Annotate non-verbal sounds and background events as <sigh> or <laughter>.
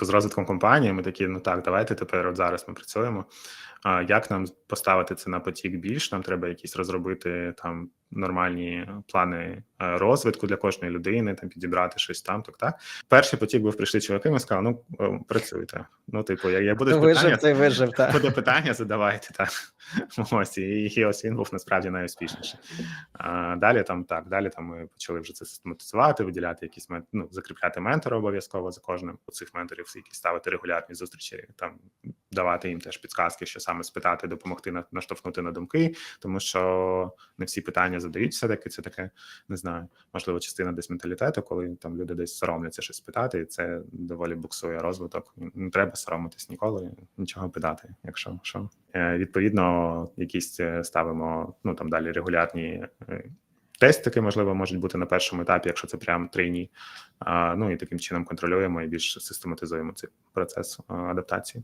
З розвитком компанії ми такі, ну так, давайте тепер от зараз ми працюємо. А як нам поставити це на потік більш? Нам треба якісь розробити там нормальні плани е, розвитку для кожної людини, там підібрати щось там. Так, так. Перший потік був прийшли чуваки, ми сказали, ну е, працюйте. Ну, типу, я, я буду Хто питання, вижив, вижив. <laughs> Так. буде питання, задавайте так. <laughs> Ось і, і ось він був насправді найуспішніший. А, далі там так, далі там ми почали вже це систематизувати, виділяти якісь ну, закріпляти ментора обов'язково за кожним з цих менторів, якісь ставити регулярні зустрічі, там давати їм теж підказки, що саме спитати, допомогти на- наштовхнути на думки, тому що не всі питання задають все таки. Це таке, не знаю, можливо, частина десь менталітету, коли там люди десь соромляться щось питати, і це доволі буксує розвиток. Не треба соромитись ніколи, нічого питати, якщо що. Е, Відповідно, якісь е, ставимо ну там далі регулярні. е, Тестики, можливо, можуть бути на першому етапі, якщо це прям трейні. Ну і таким чином контролюємо і більш систематизуємо цей процес адаптації.